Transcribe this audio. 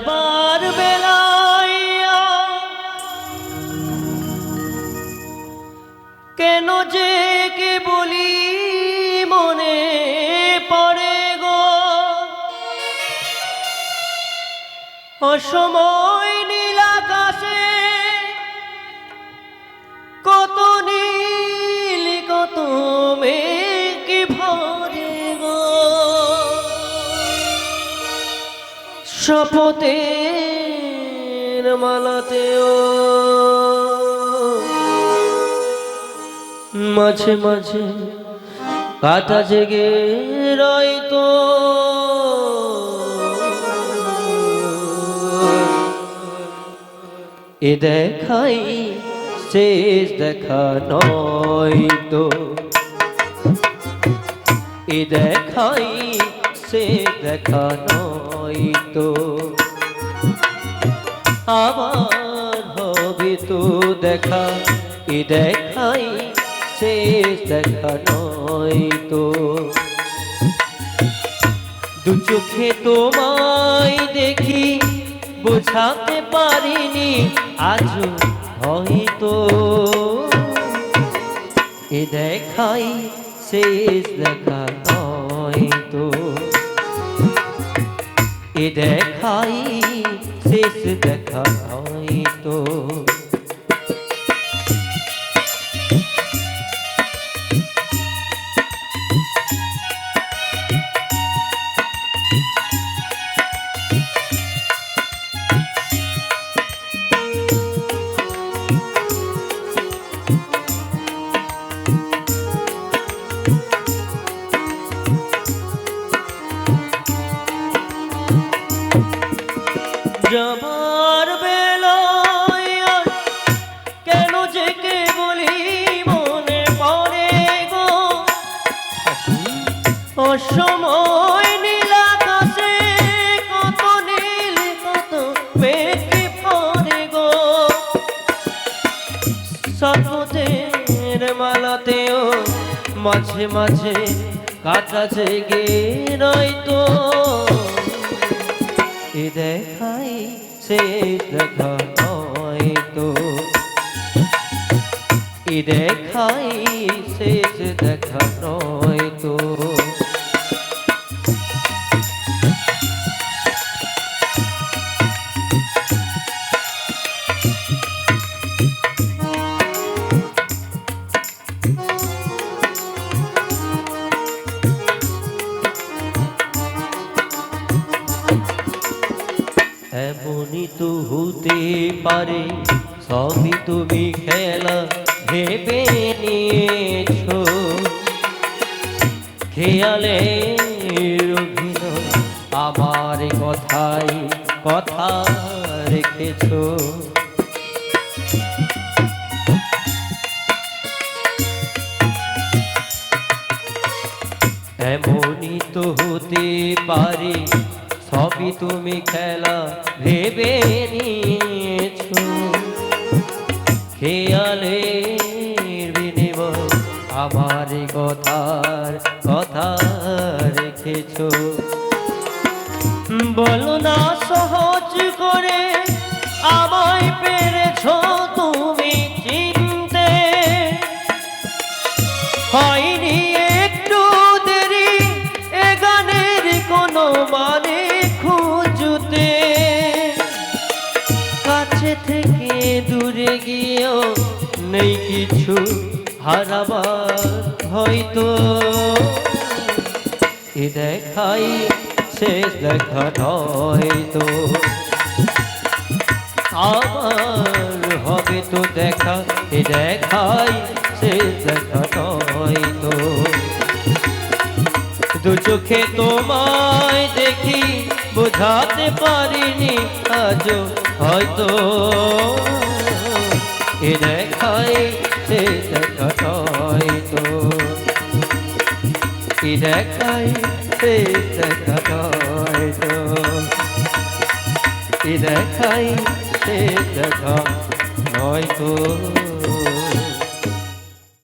যাবার বেলায় কেন যে কে বলি মনে পড়ে গো? অসময় শপথের মালাতেও মাঝে মাঝে কাটা জেগে রয়তো এ দেখাই শেষ দেখা নয় তো এ দেখাই শেষ দেখা নয় তো। আমার হবে তো দেখা, এ দেখাই শেষ দেখা নয় তো। দু চোখে তোমায় দেখি, বোঝাতে পারিনি আজ হয়তো এ দেখাই শেষ দেখা নয় তো। এ দেখাই শেষ দেখা হয় তো। মাঝে মাঝে কাটা জেগে তো এ দেখাই সে দেখা তো এ দেখাই এমনই তো হতে পারে, সবই তুমি খেলা ভেবে নিয়েছো। খেয়ালে আমার কথাই কথা রেখেছো। এমনই তো হতে পারে সবই তুমি খেলা ভেবে নিয়েছো। খেয়ালের বিনিময় আমার কথার কথা রেখেছো। বলো না সহজ করে আমায় পেরেছ তুমি চিনতে। হয়নি একটু দেরি এ গানের কোনো মানে নেই কিছু হারাবার হয়তো। এ দেখাই শেষ দেখা হয়তো আবার হবে তো দেখা, এ দেখাই শেষ দেখা হয়তো দু চোখে তোমায় দেখি, বোঝাতে পারিনি, আজও হয়তো। এ দেখাই সে দেখাই এ দেখাই সে দেখা নয়তো